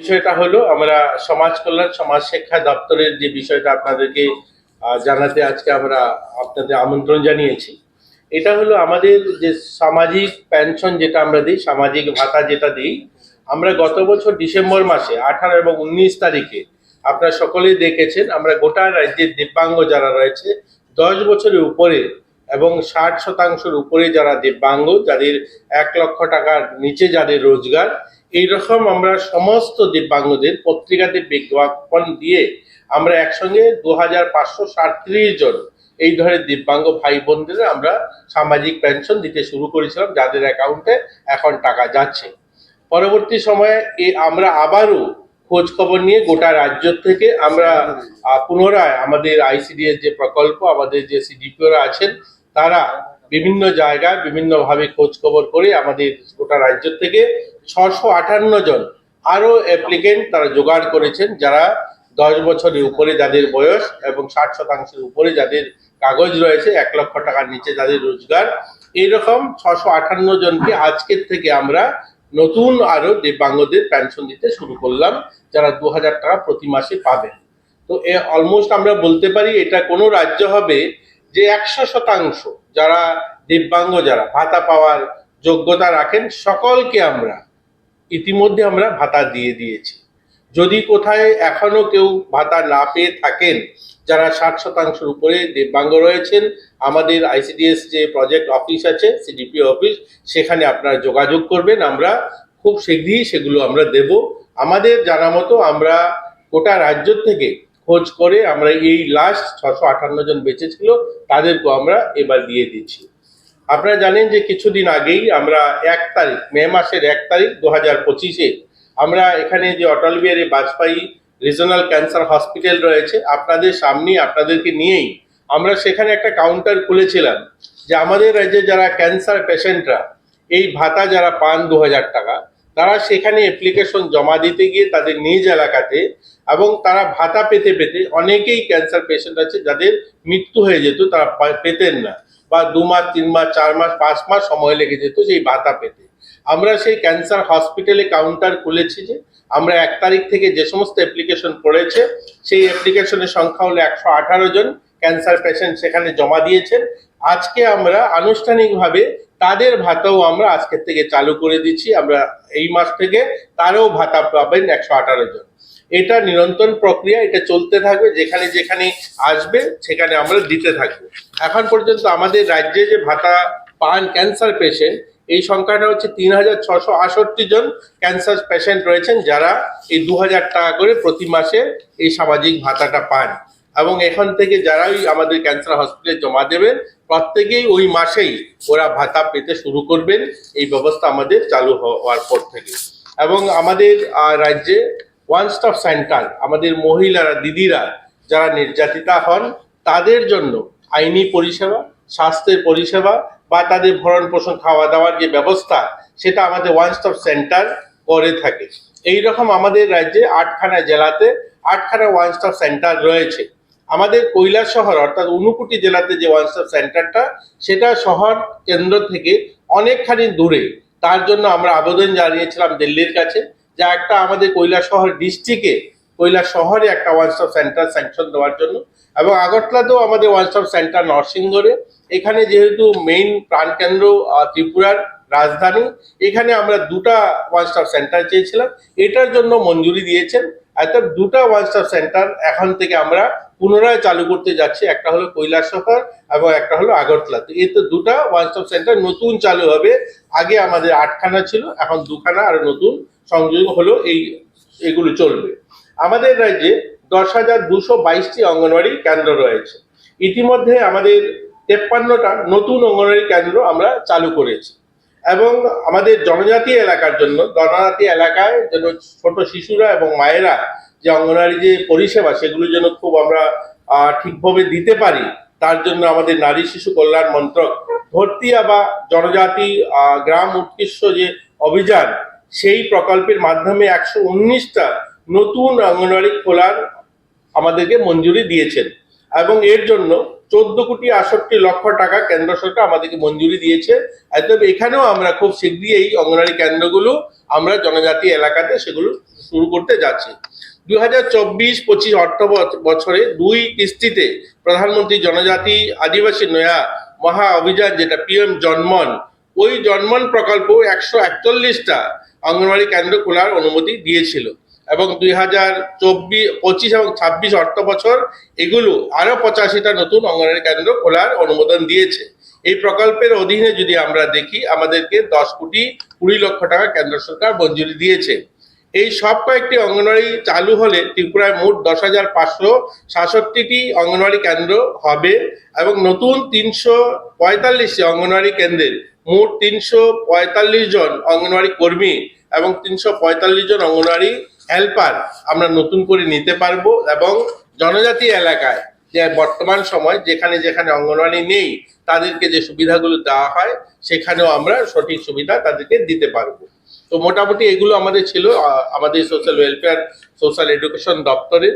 বিষয়টা হলো, আমরা সমাজ কল্যাণ, সমাজ শিক্ষা দপ্তরের যে বিষয়টা আপনাদেরকে জানাতে আজকে আমরা আপনাদের আমন্ত্রণ জানিয়েছি, এটা হলো আমাদের যে সামাজিক পেনশন যেটা আমরা দিই, সামাজিক ভাতা যেটা দিই, আমরা গত বছর ডিসেম্বর মাসে, আঠারো এবং উনিশ তারিখে, আপনারা সকলেই দেখেছেন, আমরা গোটা রাজ্যের দিব্যাঙ্গ যারা রয়েছে, দশ বছরের উপরে এবং ষাট শতাংশের উপরে যারা দিব্যাঙ্গ যাদের এক লক্ষ টাকার নিচে যাদের রোজগার, এইরকম আমরা সমস্ত দিব্যাঙ্গদের পত্রিকাতে বিজ্ঞাপন দিয়ে আমরা একসঙ্গে দু হাজার পাঁচশো সাতত্রিশ জন, এই ধরনের দিব্যাঙ্গ ভাই বোনদের আমরা সামাজিক পেনশন দিতে শুরু করেছিলাম, যাদের অ্যাকাউন্টে এখন টাকা যাচ্ছে। পরবর্তী সময়ে এ আমরা আবারও খোঁজ খবর নিয়ে গোটা রাজ্য থেকে আমরা পুনরায় আমাদের আইসিডিএস যে প্রকল্প, আমাদের যে সিডিপিওরা আছেন তারা বিভিন্ন জায়গায় বিভিন্নভাবে খোঁজ খবর করে আমাদের গোটা রাজ্য থেকে ছশো আটান্ন জন আরও অ্যাপ্লিকেন্ট তারা জোগাড় করেছেন, যারা দশ বছরের উপরে যাদের বয়স এবং ষাট শতাংশের উপরে যাদের কাগজ রয়েছে, এক লক্ষ টাকার নিচে যাদের রোজগার। এইরকম ছশো আটান্ন জনকে আজকের থেকে আমরা নতুন আরও দিব্যাঙ্গদের পেনশন দিতে শুরু করলাম, যারা দু হাজার টাকা প্রতি মাসে পাবেন। তো এ অলমোস্ট আমরা বলতে পারি এটা কোনো রাজ্য হবে যে একশো শতাংশ যারা দিব্যাঙ্গ, যারা ভাতা পাওয়ার যোগ্যতা রাখেন, সকলকে আমরা ইতিমধ্যে আমরা ভাতা দিয়ে দিয়েছি। যদি কোথায় এখনও কেউ ভাতা না পেয়ে থাকেন, যারা ষাট শতাংশের উপরে দিব্যাঙ্গ রয়েছেন, আমাদের আইসিডিএস যে প্রজেক্ট অফিস আছে, সিডিপি অফিস, সেখানে আপনারা যোগাযোগ করবেন। আমরা খুব শীঘ্রই সেগুলো আমরা দেব। আমাদের জানা মতো আমরা গোটা রাজ্য থেকে খোঁজ করে আমরা এই লাস্ট ছশো আটান্ন জন বেঁচে ছিল, তাদেরকেও আমরা এবার দিয়ে দিচ্ছি। আপনারা জানেন যে কিছুদিন আগেই আমরা এক তারিখ, মে মাসের এক তারিখ দু হাজার পঁচিশে আমরা এখানে যে Atal Bihari Vajpayee regional cancer hospital রয়েছে, আপনাদের সামনে আপনাদেরকে নিয়েই আমরা সেখানে একটা কাউন্টার খুলেছিলাম যে আমাদের রাজ্যে যারা ক্যান্সার পেশেন্টরা এই ভাতা যারা পান দু হাজার টাকা তারা সেখানে অ্যাপ্লিকেশন জমা দিতে গিয়ে তাদের নিজ এলাকাতে এবং তারা ভাতা পেতে পেতে অনেকেই ক্যান্সার পেশেন্ট আছে যাদের মৃত্যু হয়ে যেত, তারা পেতেন না। বা দু মাস, তিন মাস, চার মাস, পাঁচ মাস সময় লেগে যেত সেই ভাতা পেতে। আমরা সেই ক্যান্সার হসপিটালে কাউন্টার খুলেছি যে, আমরা এক তারিখ থেকে যে সমস্ত অ্যাপ্লিকেশন পড়েছে, সেই অ্যাপ্লিকেশনের সংখ্যা হলো একশো আঠারো জন ক্যান্সার পেশেন্ট সেখানে জমা দিয়েছেন। আজকে আমরা আনুষ্ঠানিকভাবে তাদের ভাতাও আমরা আজকের থেকে চালু করে দিচ্ছি। আমরা এই মাস থেকে তারও ভাতা পাবেন একশো আঠারো জন। এটা নিরন্তর প্রক্রিয়া, এটা চলতে থাকবে, যেখানে যেখানে আসবে, সেখানে আমরা দিতে থাকব। এখন পর্যন্ত আমাদের রাজ্যে যে ভাতা পান ক্যান্সার পেশেন্ট, এই সংখ্যাটা হচ্ছে তিন হাজার ছশো আষট্টি জন ক্যান্সার পেশেন্ট রয়েছেন, যারা এই দু হাজার টাকা করে প্রতি মাসে এই সামাজিক ভাতাটা পান। এবং এখান থেকে যারাই আমাদের ক্যান্সার হসপিটালে জমা দেবেন, প্রত্যেকেই ওই মাসেই ওরা ভাতা পেতে শুরু করবেন। এই ব্যবস্থা আমাদের চালু হওয়ার পর থেকে। এবং আমাদের রাজ্যে ওয়ান স্টপ সেন্টার আমাদের মহিলারা, দিদিরা যারা নির্যাতিতা হন, তাদের জন্য আইনি পরিষেবা, স্বাস্থ্যের পরিষেবা বা তাদের ভরণ পোষণ খাওয়া দাওয়ার যে ব্যবস্থা, সেটা আমাদের ওয়ান স্টপ সেন্টার করে থাকে। এই রকম আমাদের রাজ্যে আটখানা জেলাতে আটখানা ওয়ান স্টপ সেন্টার রয়েছে। আমাদের কৈলাস শহর, অর্থাৎ উনকুটি জেলাতে যে ওয়ান স্টপ সেন্টারটা, সেটা শহর কেন্দ্র থেকে অনেকখানি দূরে। তার জন্য আমরা আবেদন জানিয়েছিলাম দিল্লির কাছে যা একটা আমাদের কৈলাস শহর ডিস্ট্রিক্টে, কৈলাস শহরে একটা ওয়ান স্টপ সেন্টার স্যাংশন দেওয়ার জন্য। এবং আগরতলাতেও আমাদের ওয়ান স্টপ সেন্টার নরসিংগড়ে এখানে যেহেতু মেইন প্রাণকেন্দ্র ত্রিপুরার রাজধানী, এখানে আমরা দুটা ওয়ান স্টপ সেন্টার চেয়েছিলাম। এটার জন্য মঞ্জুরি দিয়েছেন। অর্থাৎ দুটা ওয়ান স্টপ সেন্টার এখন থেকে আমরা পুনরায় চালু করতে যাচ্ছে। একটা হলো কৈলাস শহর এবং একটা হলো আগরতলাতে এই তো দুটা ওয়ান স্টপ সেন্টার নতুন চালু হবে। আগে আমাদের আটখানা ছিল, এখন দুখানা আর নতুন সংযোগ হলো এই, এগুলো চলবে। আমাদের রাজ্যে দশ হাজার দুশো বাইশটি অঙ্গনওয়াড়ি কেন্দ্র রয়েছে। ইতিমধ্যে আমাদের তেপ্পান্নটা নতুন অঙ্গনওয়াড়ি কেন্দ্র আমরা চালু করেছি। এবং আমাদের জনজাতি এলাকার জন্য, জনজাতি এলাকায় যেন ছোট শিশুরা এবং মায়েরা যে অঙ্গনওয়াড়ি যে পরিষেবা সেগুলো যেন খুব আমরা ঠিকভাবে দিতে পারি, তার জন্য আমাদের নারী শিশু কল্যাণ মন্ত্রক ভর্তিয়া বা জনজাতি গ্রাম উৎকৃষ্ট যে অভিযান, সেই প্রকল্পের মাধ্যমে একশো উনিশটা নতুন অঙ্গনওয়াড়ি খোলার আমাদেরকে মঞ্জুরি দিয়েছেন। এবং এর জন্য চোদ্দ কোটি আষট্টি লক্ষ টাকা কেন্দ্র সরকার আমাদেরকে মঞ্জুরি দিয়েছে। তবে এখানেও আমরা খুব শীঘ্রই এই অঙ্গনওয়াড়ি কেন্দ্রগুলো আমরা জনজাতি এলাকাতে সেগুলো শুরু করতে যাচ্ছি। দুই হাজার চব্বিশ পঁচিশ অর্থ বছরে দুই কিস্তিতে প্রধানমন্ত্রী জনজাতি আদিবাসী নয়া মহা অভিযান যেটা পিএম জন্মন, ওই জন্মন প্রকল্প একশো একচল্লিশটা অঙ্গনওয়াড়ি কেন্দ্র খোলার অনুমতি দিয়েছিল। এবং দুই হাজার চব্বিশ পঁচিশ এবং ছাব্বিশ অর্থ বছর, এগুলো আরও পঁচাশিটা নতুন অঙ্গনওয়াড়ি কেন্দ্র খোলার অনুমোদন দিয়েছে। এই প্রকল্পের অধীনে যদি আমরা দেখি, আমাদেরকে দশ কোটি কুড়ি লক্ষ টাকা কেন্দ্র সরকার মঞ্জুরি দিয়েছে। এই সব কয়েকটি অঙ্গনওয়াড়ি চালু হলে ত্রিপুরায় মোট দশ হাজার পাঁচশো সাতষট্টিটি অঙ্গনওয়াড়ি কেন্দ্র হবে এবং নতুন তিনশো পঁয়তাল্লিশটি অঙ্গনওয়াড়ি কেন্দ্রের মোট তিনশো পঁয়তাল্লিশ জন অঙ্গনওয়াড়ি কর্মী এবং তিনশো পঁয়তাল্লিশ জন অঙ্গনওয়াড়ি হেল্পার আমরা নতুন করে নিতে পারব এবং জনজাতি এলাকায় যে বর্তমান সময় যেখানে যেখানে অঙ্গনওয়াড়ি নেই, তাদেরকে যে সুবিধাগুলো দেওয়া হয়, সেখানেও আমরা সঠিক সুবিধা তাদেরকে দিতে পারব। তো মোটামুটি এগুলো আমাদের ছিল আমাদের সোশ্যাল ওয়েলফেয়ার সোশ্যাল এডুকেশন দপ্তরের।